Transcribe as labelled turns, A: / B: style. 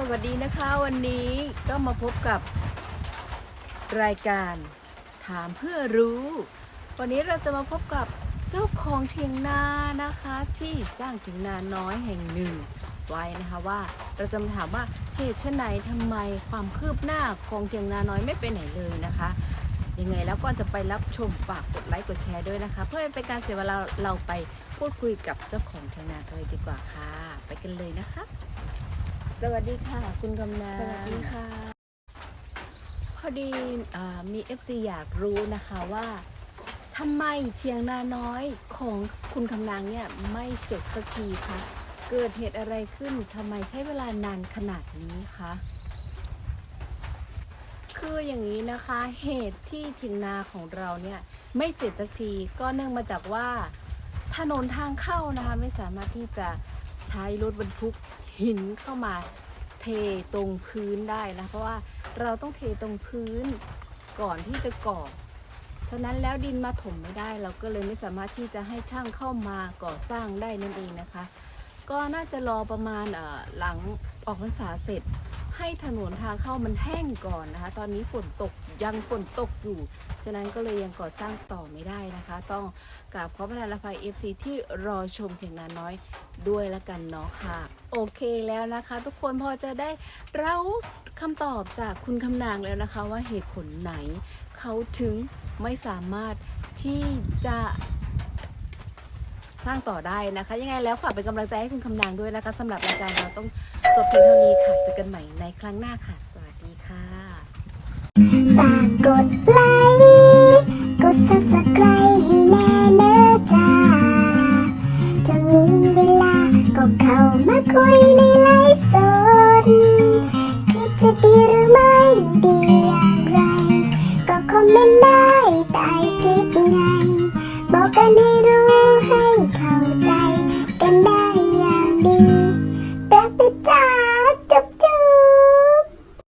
A: สวัสดีนะคะวันนี้ก็มาพบกับรายการถามเพื่อรู้ วันนี้เราจะมาพบกับเจ้าของเถียงนานะคะที่สร้างเถียงนาน้อยแห่งหนึ่ง ไว้นะคะว่าเราจะมาถามว่าเหตุไฉนทำไมความคืบหน้าของเถียงนาน้อยไม่ไปไหนเลยนะคะยังไงแล้วก่อนจะไปรับชมฝากกดไลค์กดแชร์ด้วยนะคะ เพื่อไม่เป็นการเสียเวลาเราไปพูดคุยกับเจ้าของเถียงนากันเลยดีกว่าค่ะ ไปกันเลยนะคะ สวัสดีค่ะ คุณกำนัน
B: สวัสดีค่ะ
A: พอดีอ่ามี FC อยากรู้นะคะว่าทำไมเทียงนาน้อยของคุณคำนางเนี่ยไม่เสร็จสักทีคะเกิดเหตุอะไรขึ้นทำไมใช้เวลานานขนาดนี้คะคืออย่างนี้นะคะเหตุที่เทียงนาของเราเนี่ยไม่เสร็จสักทีก็เนื่องมาจากว่าถนนทางเข้านะคะไม่สามารถที่จะ ใช้รถบรรทุกหินเข้ามาเทตรงพื้นได้นะ เพราะว่าเราต้องเทตรงพื้นก่อนที่จะก่อเท่านั้นแล้วดินมาถมไม่ได้ เราก็เลยไม่สามารถที่จะให้ช่างเข้ามาก่อสร้างได้นั่นเองนะคะ ก็น่าจะรอประมาณหลังออกพรรษาเสร็จ ให้ถนนทางเข้ามันแห้งก่อนนะคะ ตอนนี้ฝนตกยังฝนตกอยู่ ฉะนั้นก็เลยยังก่อสร้างต่อไม่ได้นะคะ ต้องกราบขอประทานอภัย FC ที่รอชมเพียงนาน้อยด้วยละกันเนาะค่ะ โอเคแล้วนะคะ ทุกคนพอจะได้เราคำตอบจากคุณคำนางแล้วนะคะ ว่าเหตุผลไหน เขาถึงไม่สามารถที่จะ สร้างต่อได้นะคะ ยังไงแล้วฝากเป็นกำลังใจให้คุณคำนางด้วยนะคะสำหรับรายการเราต้องจบเพียงเท่านี้ค่ะเจอกันใหม่ในครั้งหน้าค่ะ สวัสดีค่ะ
B: ฝากกดไลค์กด subscribe ให้แน่เนอะจ้าจะมีเวลาก็เข้ามาคุยในไลฟ์สด บ